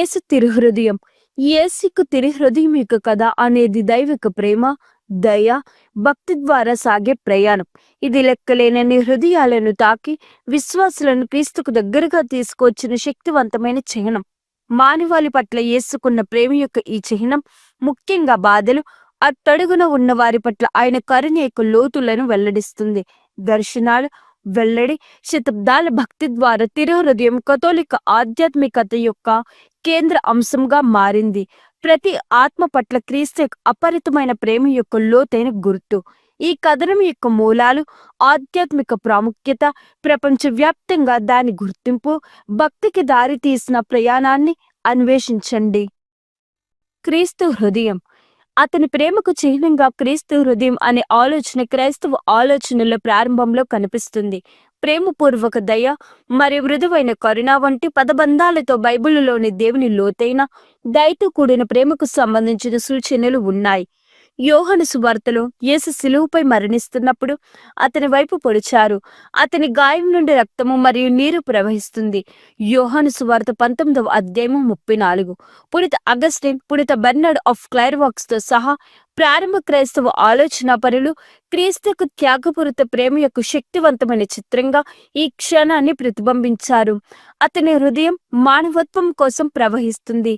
యేసు తిరుహృదయం. యేసుకు తిరుహృదయం యొక్క కథ అనేది దైవిక ప్రేమ దయ భక్తి ద్వారా సాగే ప్రయాణం. ఇది లెక్కలేనని హృదయాలను తాకి విశ్వాసులను క్రీస్తుకు దగ్గరగా తీసుకొచ్చిన శక్తివంతమైన చిహ్నం. మానవాళి పట్ల యేసుకున్న ప్రేమ యొక్క ఈ చిహ్నం ముఖ్యంగా బాధలు అట్టడుగున ఉన్న వారి పట్ల ఆయన కరుణ యొక్క లోతులను వెల్లడిస్తుంది. దర్శనాలు వెల్లడి శతాబ్దాల భక్తి ద్వారా తిరుహృదయం కథోలిక ఆధ్యాత్మికత యొక్క కేంద్ర అంశంగా మారింది. ప్రతి ఆత్మ పట్ల క్రీస్తు అపరితమైన ప్రేమ యొక్క లోతైన గుర్తు. ఈ కథనం యొక్క మూలాలు ఆధ్యాత్మిక ప్రాముఖ్యత ప్రపంచవ్యాప్తంగా దాని గుర్తింపు భక్తికి దారి తీసిన ప్రయాణాన్ని అన్వేషించండి. క్రీస్తు హృదయం అతని ప్రేమకు చిహ్నంగా క్రీస్తు హృదయం అనే ఆలోచన క్రైస్తవ ఆలోచనల ప్రారంభంలో కనిపిస్తుంది. ప్రేమపూర్వక దయ మరియు మృదువైన కరుణ వంటి పదబంధాలతో బైబిలులోని దేవుని లోతైన దయతో కూడిన ప్రేమకు సంబంధించిన సూచనలు ఉన్నాయి. యోహను సువార్తలో యేసు సిలువుపై మరణిస్తున్నప్పుడు అతని వైపు పొడిచారు. అతని గాయం నుండి రక్తము మరియు నీరు ప్రవహిస్తుంది. యోహాను సువార్త పంతొమ్మిదవ అధ్యాయము ముప్పై నాలుగు. పునిత అగస్టిన్ పునిత బెర్నర్డ్ ఆఫ్ క్లైర్వాక్స్తో సహా ప్రారంభ క్రైస్తవ ఆలోచన పనులు క్రీస్తుకు త్యాగపూరిత ప్రేమ యొక్క శక్తివంతమైన చిత్రంగా ఈ క్షణాన్ని ప్రతిబింబించారు. అతని హృదయం మానవత్వం కోసం ప్రవహిస్తుంది.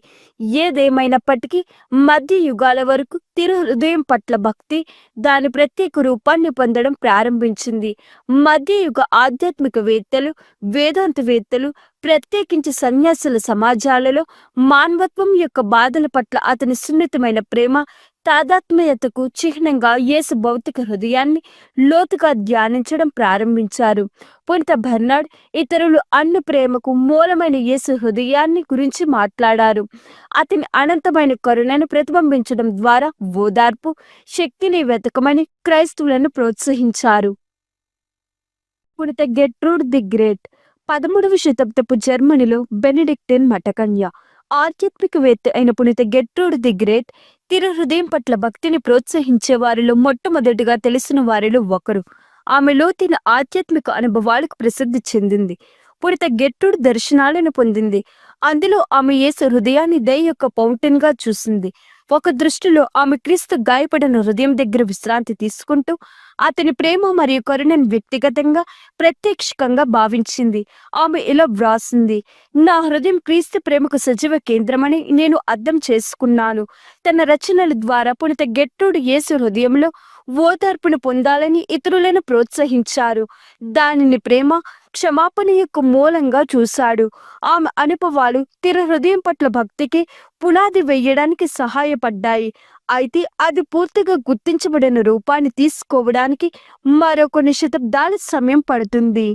ఏదేమైనప్పటికీ మధ్య యుగాల వరకు తిరు హృదయం పట్ల భక్తి దాని ప్రత్యేక రూపాన్ని పొందడం ప్రారంభించింది. మధ్యయుగ ఆధ్యాత్మికవేత్తలు వేదాంతవేత్తలు ప్రత్యేకించి సన్యాసుల సమాజాలలో మానవత్వం యొక్క బాధల పట్ల అతని సున్నితమైన ప్రేమ తాదాత్మ్యతకు చిహ్నంగా యేసు భౌతిక హృదయాన్ని లోతుగా ధ్యానించడం ప్రారంభించారు. పునిత బర్నాడ్ ఇతరులు అన్ను ప్రేమకు మూలమైన యేసు హృదయాన్ని గురించి మాట్లాడారు. అతని అనంతమైన కరుణను ప్రతిబింబించడం ద్వారా ఓదార్పు శక్తిని వెతకమని క్రైస్తవులను ప్రోత్సహించారు. పునిత గెట్రూడ్ ది గ్రేట్ పదమూడవ శతాబ్దపు జర్మనీలో బెనిడిక్టిన్ మటకన్య ఆధ్యాత్మికవేత్త అయిన పునిత గెట్రూడ్ ది గ్రేట్ తిరు హృదయం పట్ల భక్తిని ప్రోత్సహించే వారిలో మొట్టమొదటిగా తెలిసిన వారిలో ఒకరు. ఆమె లోతైన ఆధ్యాత్మిక అనుభవాలకు ప్రసిద్ధి చెందింది. పునీత గెట్టుడు దర్శనాలను పొందింది. అందులో ఆమె యేసు హృదయాన్ని దయ యొక్క ఫౌంటైన్గా చూసింది. ఒక దృష్టిలో ఆమె క్రీస్తు గాయపడిన హృదయం దగ్గర విశ్రాంతి తీసుకుంటూ అతని ప్రేమ మరియు కరుణను వ్యక్తిగతంగా ప్రత్యక్షకంగా భావించింది. ఆమె ఇలా వ్రాసింది నా హృదయం క్రీస్తు ప్రేమకు సజీవ కేంద్రమని నేను అర్థం చేసుకున్నాను. తన రచనల ద్వారా పునిత గెట్టుడు యేసు హృదయంలో ఓదార్పును పొందాలని ఇతరులను ప్రోత్సహించారు. దానిని ప్రేమ క్షమాపణ యొక్క మూలంగా చూశాడు. ఆమె అనుభవాలు తిర హృదయం పట్ల భక్తికి పునాది వేయడానికి సహాయపడ్డాయి. అయితే అది పూర్తిగా గుర్తించబడిన రూపాన్ని తీసుకోవడానికి మరో కొన్ని శతాబ్దాల సమయం పడుతుంది.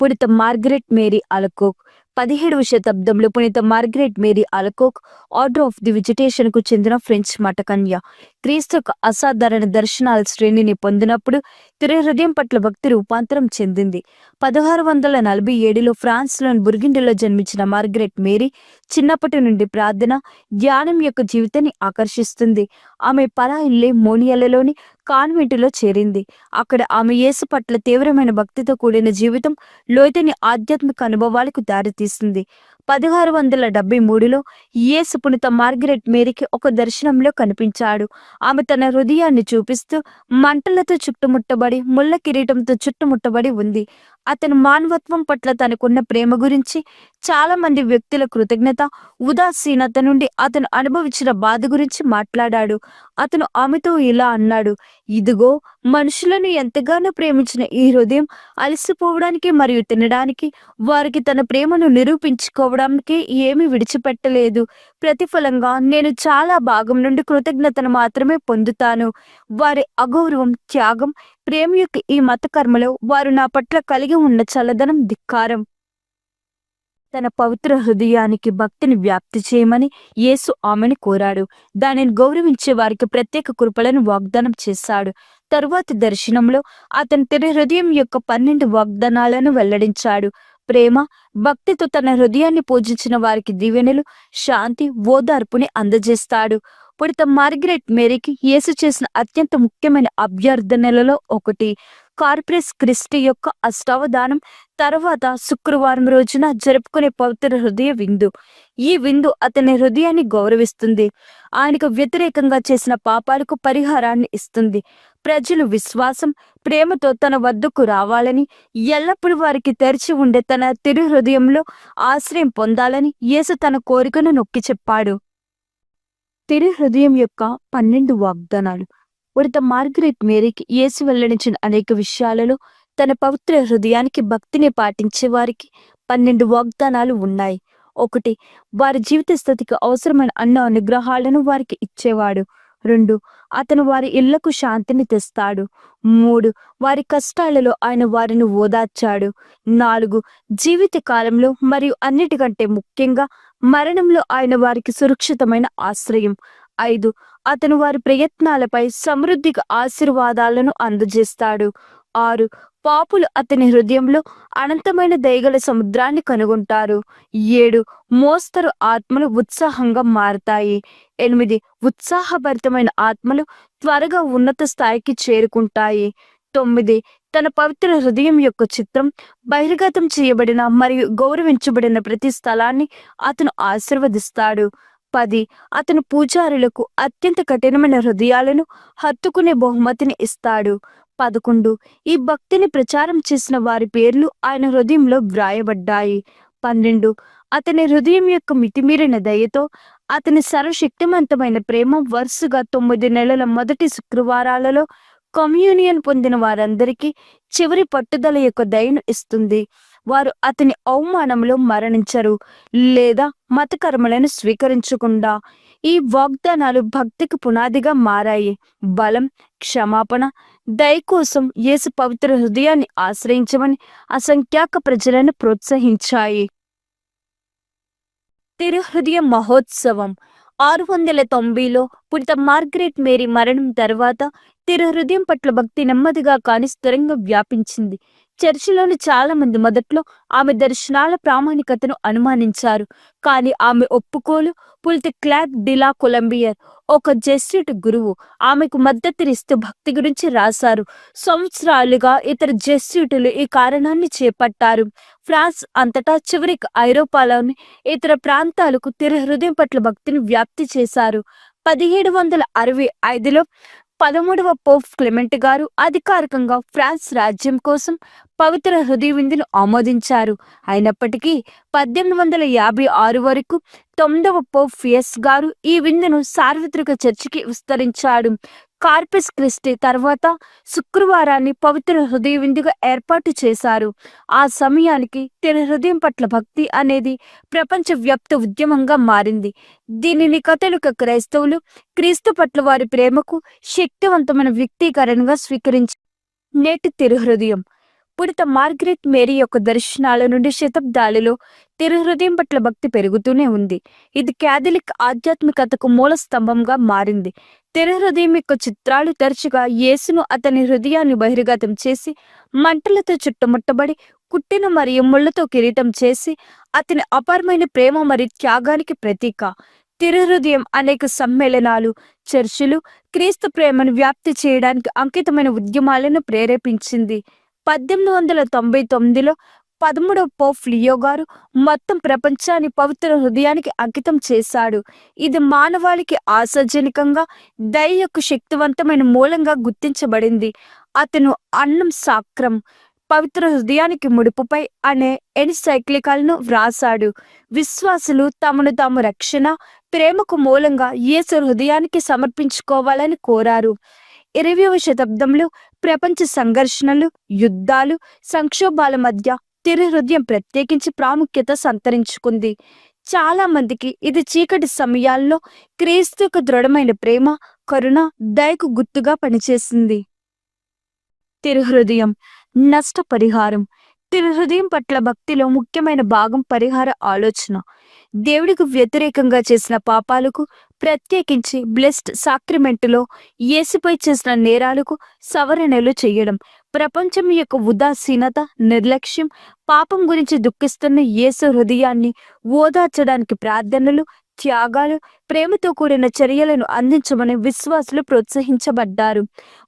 పునిత మార్గరెట్ మేరీ అలకోక్ పదిహేడవ శతాబ్దంలో పునిత Margaret Mary Alacoque Order of the వెజిటేషన్కు చెందిన ఫ్రెంచ్ మటకన్య. క్రీస్తు అసాధారణ దర్శనాల శ్రేణిని పొందినప్పుడు తిర హృదయం పట్ల భక్తి రూపాంతరం చెందింది. పదహారు వందల నలభై ఏడులో ఫ్రాన్స్లోని బుర్గిండిలో జన్మించిన మార్గరెట్ మేరీ చిన్నప్పటి నుండి ప్రార్థన ధ్యానం యొక్క జీవితాన్ని ఆకర్షిస్తుంది. ఆమె పరాయిల్లే మోనియలలోని కాన్వెంటులో చేరింది. అక్కడ ఆమె యేసు పట్ల తీవ్రమైన భక్తితో కూడిన జీవితం లోతైన ఆధ్యాత్మిక అనుభవాలకు దారితీస్తుంది పదహారు వందల డెబ్బై మూడులో యేసు పునిత మార్గరెట్ మేరీకి ఒక దర్శనంలో కనిపించాడు. ఆమె తన హృదయాన్ని చూపిస్తూ మంటలతో చుట్టుముట్టబడి ముళ్ళ కిరీటంతో చుట్టుముట్టబడి ఉంది. అతను మానవత్వం పట్ల తనకున్న ప్రేమ గురించి చాలా మంది వ్యక్తుల కృతజ్ఞత ఉదాసీనత నుండి అతను అనుభవించిన బాధ గురించి మాట్లాడాడు. అతను ఆమెతో ఇలా అన్నాడు ఇదిగో మనుషులను ఎంతగానో ప్రేమించిన ఈ హృదయం అలసిపోవడానికి మరియు తినడానికి వారికి తన ప్రేమను నిరూపించుకోవడానికి ఏమి విడిచిపెట్టలేదు. ప్రతిఫలంగా నేను చాలా భాగం నుండి కృతజ్ఞతను మాత్రమే పొందుతాను. వారి అగౌరవం త్యాగం ప్రేమ యొక్క ఈ మత కర్మలో వారు నా పట్ల కలిగి ఉన్న చల్లదనం ధిక్కారం. తన పవిత్ర హృదయానికి భక్తిని వ్యాప్తి చేయమని యేసు ఆమెను కోరాడు. దానిని గౌరవించే వారికి ప్రత్యేక కృపలను వాగ్దానం చేశాడు. తరువాతి దర్శనంలో అతని తిరి హృదయం యొక్క పన్నెండు వాగ్దానాలను వెల్లడించాడు. ప్రేమ భక్తితో తన హృదయాన్ని పూజించిన వారికి దీవెనలు శాంతి ఓదార్పుని అందజేస్తాడు. పుడిత మార్గరెట్ మేరీకి యేసు చేసిన అత్యంత ముఖ్యమైన అభ్యర్థనలలో ఒకటి. కార్ప్రెస్ క్రిస్టి యొక్క అష్టావధానం తర్వాత శుక్రవారం రోజున జరుపుకునే పవిత్ర హృదయ విందు. ఈ విందు అతని హృదయాన్ని గౌరవిస్తుంది. ఆయనకు వ్యతిరేకంగా చేసిన పాపాలకు పరిహారాన్ని ఇస్తుంది. ప్రజలు విశ్వాసం ప్రేమతో తన వద్దకు రావాలని ఎల్లప్పుడూ వారికి తెరిచి ఉండే తన తిరు హృదయంలో ఆశ్రయం పొందాలని యేసు తన కోరికను నొక్కి చెప్పాడు. తిరు హృదయం యొక్క పన్నెండు వాగ్దానాలు. ఉడత మార్గరెట్ మేరీకి యేసు వెల్లడించిన అనేక విషయాలలో తన పవిత్ర హృదయానికి భక్తిని పాటించే వారికి పన్నెండు వాగ్దానాలు ఉన్నాయి. ఒకటి వారి జీవిత స్థితికి అవసరమైన అన్న అనుగ్రహాలను వారికి ఇచ్చేవాడు. రెండు అతను వారి ఇళ్ళకు శాంతిని తెస్తాడు. మూడు వారి కష్టాలలో ఆయన వారిని ఓదార్చాడు. నాలుగు జీవిత కాలంలో మరియు అన్నిటికంటే ముఖ్యంగా మరణంలో ఆయన వారికి సురక్షితమైన ఆశ్రయం. ఐదు అతను వారి ప్రయత్నాలపై సమృద్ధిగా ఆశీర్వాదాలను అందజేస్తాడు. ఆరు పాపులు అతని హృదయంలో అనంతమైన దయగల సముద్రాన్ని కనుగొంటారు. ఏడు మోస్తరు ఆత్మలు ఉత్సాహంగా మారతాయి. ఎనిమిది ఉత్సాహభరితమైన ఆత్మలు త్వరగా ఉన్నత స్థాయికి చేరుకుంటాయి. తొమ్మిది తన పవిత్ర హృదయం యొక్క చిత్రం బహిర్గతం చేయబడిన మరియు గౌరవించబడిన ప్రతి స్థలాన్ని అతను ఆశీర్వదిస్తాడు. పది అతను పూజారులకు అత్యంత కఠినమైన హృదయాలను హత్తుకునే బహుమతిని ఇస్తాడు. పదకొండు. ఈ భక్తిని ప్రచారం చేసిన వారి పేర్లు ఆయన హృదయంలో వ్రాయబడ్డాయి. పన్నెండు. అతని హృదయం యొక్క మితిమీరిన దయతో అతని సర్వశక్తివంతమైన ప్రేమ వరుసగా తొమ్మిది నెలల మొదటి శుక్రవారాలలో కమ్యూనియన్ పొందిన వారందరికీ చివరి పట్టుదల యొక్క దయను ఇస్తుంది. వారు అతని అవమానంలో మరణించరు లేదా మతకర్మలను స్వీకరించకుండా. ఈ వాగ్దానాలు భక్తికి పునాదిగా మారాయి. బలం క్షమాపణ దయ కోసం యేసు పవిత్ర హృదయాన్ని ఆశ్రయించమని అసంఖ్యాక ప్రజలను ప్రోత్సహించాయి. తిరుహృదయ మహోత్సవం. ఆరు వందల తొంభైలో పునిత మార్గరెట్ మేరీ మరణం తర్వాత తిరుహృదయం పట్ల భక్తి నెమ్మదిగా కాని స్థిరంగా వ్యాపించింది. చర్చిలోని చాలా మంది మొదట్లో ఆమె దర్శనాల ప్రామాణికతను అనుమానించారు. కానీ ఆమె ఒప్పుకోలు పులిత క్లాక్ డిలా కొలంబియర్ ఒక జెస్యూట్ గురువు ఆమెకు మద్దతునిస్తూ భక్తి గురించి రాశారు. సంవత్సరాలుగా ఇతర జెస్యూటులు ఈ కారణాన్ని చేపట్టారు. ఫ్రాన్స్ అంతటా చివరికి ఐరోపాలోని ఇతర ప్రాంతాలకు తిరు హృదయం పట్ల భక్తిని వ్యాప్తి చేశారు. పదిహేడు వందల అరవై ఐదులో పదమూడవ పోప్ క్లెమెంట్ గారు అధికారికంగా ఫ్రాన్స్ రాజ్యం కోసం పవిత్ర హృదయ విందును ఆమోదించారు. అయినప్పటికీ పద్దెనిమిది వందల యాభై ఆరు వరకు తొమ్మిదవ పోప్ ఫియస్ గారు ఈ విందును సార్వత్రిక చర్చికి విస్తరించాడు. కార్పెస్ క్రిస్టి తర్వాత శుక్రవారాన్ని పవిత్ర హృదయ విందుగా ఏర్పాటు చేశారు. ఆ సమయానికి తన హృదయం పట్ల భక్తి అనేది ప్రపంచవ్యాప్త ఉద్యమంగా మారింది. దీనిని కథలుక క్రైస్తవులు క్రీస్తు పట్ల వారి ప్రేమకు శక్తివంతమైన వ్యక్తీకరణగా స్వీకరించి నేటి తిరుహృదయం పుడిత మార్గరెట్ మేరీ యొక్క దర్శనాల నుండి శతాబ్దాలలో తిరుహృదయం పట్ల భక్తి పెరుగుతూనే ఉంది. ఇది క్యాథలిక్ ఆధ్యాత్మికతకు మూల స్తంభంగా మారింది. తిరుహృదయం యొక్క చిత్రాలు తరచుగా యేసును అతని హృదయాన్ని బహిర్గతం చేసి మంటలతో చుట్టుముట్టబడి కుట్టిన మరియు ముళ్ళతో కిరీటం చేసి అతని అపారమైన ప్రేమ మరియు త్యాగానికి ప్రతీక. తిరుహృదయం అనేక సమ్మేళనాలు చర్చిలు క్రీస్తు ప్రేమను వ్యాప్తి చేయడానికి అంకితమైన ఉద్యమాలను ప్రేరేపించింది. పద్దెనిమిది వందల తొంభై తొమ్మిదిలో పదమూడవ పోఫ్ లియో గారు మొత్తం ప్రపంచాన్ని పవిత్ర హృదయానికి అంకితం చేశాడు. ఇది మానవాళికి ఆశాజనకంగా దయ యొక్క శక్తివంతమైన మూలంగా గుర్తించబడింది. అతను అన్నం సాక్రం పవిత్ర హృదయానికి ముడుపుపై అనే ఎన్సైక్లికల్ను వ్రాసాడు విశ్వాసులు తమను తాము రక్షణ ప్రేమకు మూలంగా యేసు హృదయానికి సమర్పించుకోవాలని కోరారు. ఇరవయవ శతాబ్దంలో ప్రపంచ సంఘర్షణలు యుద్ధాలు సంక్షోభాల మధ్య తిరు హృదయం ప్రత్యేకించి ప్రాముఖ్యత సంతరించుకుంది. చాలా మందికి ఇది చీకటి సమయాల్లో క్రీస్తు యొక్క దృఢమైన ప్రేమ కరుణ దయకు గుర్తుగా పనిచేసింది. తిరుహృదయం నష్టపరిహారం. తిరుహృదయం పట్ల భక్తిలో ముఖ్యమైన భాగం పరిహార ఆలోచన. దేవుడికి వ్యతిరేకంగా చేసిన పాపాలకు ప్రత్యేకించి బ్లెస్డ్ సాక్రిమెంటులో యేసుపై చేసిన నేరాలకు సవరణలు చేయడం ప్రపంచం యొక్క ఉదాసీనత నిర్లక్ష్యం పాపం గురించి దుఃఖిస్తున్న యేసు హృదయాన్ని ఓదార్చడానికి ప్రార్థనలు త్యాగాలు ప్రేమతో కూడిన చర్యలను అందించమని విశ్వాసులు ప్రోత్సహించబడ్డారు.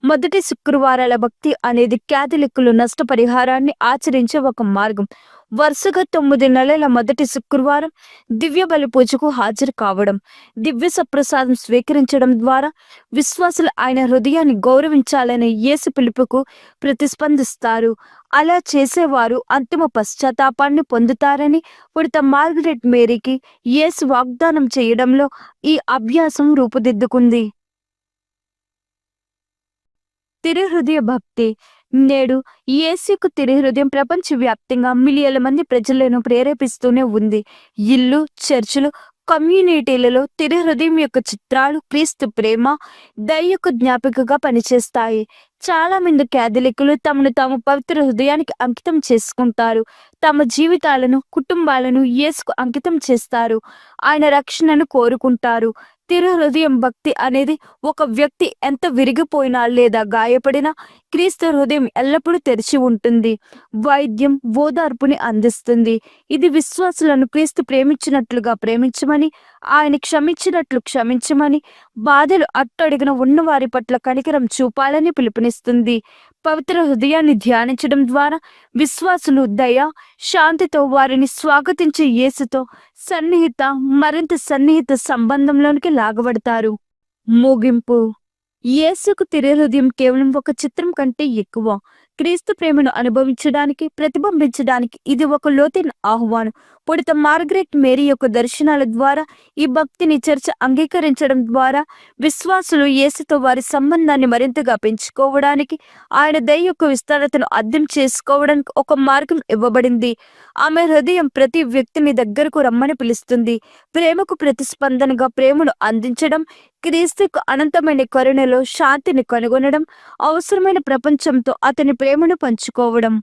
మొదటి శుక్రవారాల భక్తి అనేది క్యాథలిక్కులు నష్టపరిహారాన్ని ఆచరించే ఒక మార్గం. వరుసగా తొమ్మిది నెలల మొదటి శుక్రవారం దివ్య బలి పూజకు హాజరు కావడం దివ్య సప్రసాదం స్వీకరించడం ద్వారా విశ్వాసులు ఆయన హృదయాన్ని గౌరవించాలనే యేసు పిలుపుకు ప్రతిస్పందిస్తారు. అలా చేసేవారు అంతిమ పశ్చాత్తాపాన్ని పొందుతారని ఉడత మార్గరెట్ మేరీకి యేసు వాగ్దానం చేయడంలో ఈ అభ్యాసం రూపుదిద్దుకుంది. తిరుహృదయ భక్తి నేడు యేసుకు తిరుహృదయం ప్రపంచవ్యాప్తంగా మిలియన్ల మంది ప్రజలను ప్రేరేపిస్తూనే ఉంది. ఇల్లు చర్చిలు కమ్యూనిటీలలో తిరుహృదయం యొక్క చిత్రాలు క్రీస్తు ప్రేమ దయ్యకు జ్ఞాపికగా పనిచేస్తాయి. చాలా మంది క్యాథలికులు తమను తాము పవిత్ర హృదయానికి అంకితం చేసుకుంటారు. తమ జీవితాలను కుటుంబాలను యేసుకు అంకితం చేస్తారు. ఆయన రక్షణను కోరుకుంటారు. తిరు హృదయం భక్తి అనేది ఒక వ్యక్తి ఎంత విరిగిపోయినా లేదా గాయపడినా క్రీస్తు హృదయం ఎల్లప్పుడూ తెరిచి ఉంటుంది. వైద్యం ఓదార్పుని అందిస్తుంది. ఇది విశ్వాసులను క్రీస్తు ప్రేమించినట్లుగా ప్రేమించమని ఆయన క్షమించినట్లు క్షమించమని బాధలు అట్టడిగిన ఉన్నవారి పట్ల కనికరం చూపాలని పిలుపునిస్తుంది. పవిత్ర హృదయాన్ని ధ్యానించడం ద్వారా విశ్వాసులు దయ శాంతితో వారిని స్వాగతించే యేసుతో సన్నిహిత మరింత సన్నిహిత సంబంధంలోనికి లాగబడతారు. ముగింపు. యేసుకు తిరే హృదయం కేవలం ఒక చిత్రం కంటే ఎక్కువ. క్రీస్తు ప్రేమను అనుభవించడానికి ప్రతిబింబించడానికి ఇది ఒక లోతైన ఆహ్వానం. పుడిత మార్గరెట్ మేరీ యొక్క దర్శనాల ద్వారా ఈ భక్తిని చర్చ అంగీకరించడం ద్వారా విశ్వాసులు యేసుతో వారి సంబంధాన్ని మరింతగా పెంచుకోవడానికి ఆయన దయ యొక్క విస్తారతను అర్థం చేసుకోవడానికి ఒక మార్గం ఇవ్వబడింది. ఆమె హృదయం ప్రతి వ్యక్తిని దగ్గరకు రమ్మని పిలుస్తుంది. ప్రేమకు ప్రతిస్పందనగా ప్రేమను అందించడం క్రీస్తుకు అనంతమైన కరుణలో శాంతిని కనుగొనడం అవసరమైన ప్రపంచంతో అతని ప్రేమను పంచుకోవడం.